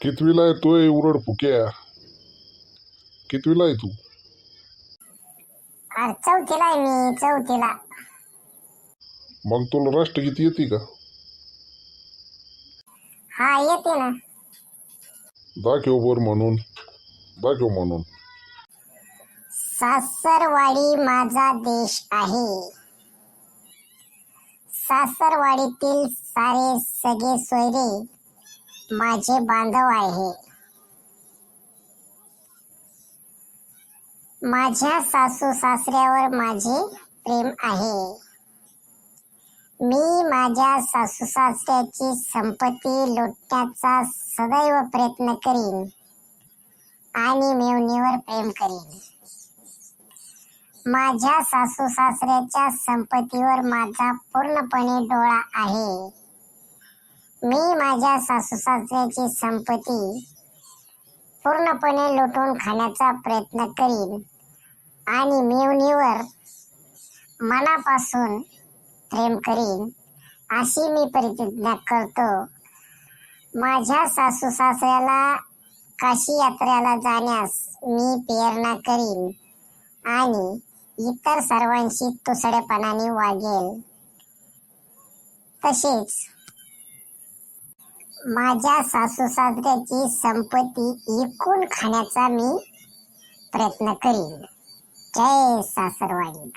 कितवीला आहे तोय उरड फुक्या कितवीला आहे तू? अरे चौथीला आहे मी चौथीला. मग तुला राष्ट्रगीत येते का? हा येते ना. दाखव बर म्हणून. दाखव म्हणून. सासरवाडी माझा देश आहे. सासरवाडीतील सारे सगळे सोयरे माझे बांधव आहे. माझ्या सासू सासऱ्यावर माझे प्रेम आहे. मी माझ्या सासू सासऱ्याची संपत्ती लुटण्याचा सदैव प्रयत्न करीन आणि मेवणीवर प्रेम करीन. माझ्या सासू सासऱ्याच्या संपत्तीवर माझा पूर्णपणे डोळा आहे. मी माझ्या सासू सासऱ्याची संपत्ती पूर्णपणे लुटून खाण्याचा प्रयत्न करीन आणि मेवणीवर मनापासून प्रेम करीन अशी मी प्रतिज्ञा करतो. माझ्या सासू सासऱ्याला काशी यात्रेला जाण्यास मी प्रेरणा करीन आणि इतर सर्वांशी तुसडेपणाने वागेल. तसेच माझ्या सासू सासऱ्याची संपत्ती इकून खाण्याचा मी प्रयत्न करीन. जय सासरवाडी.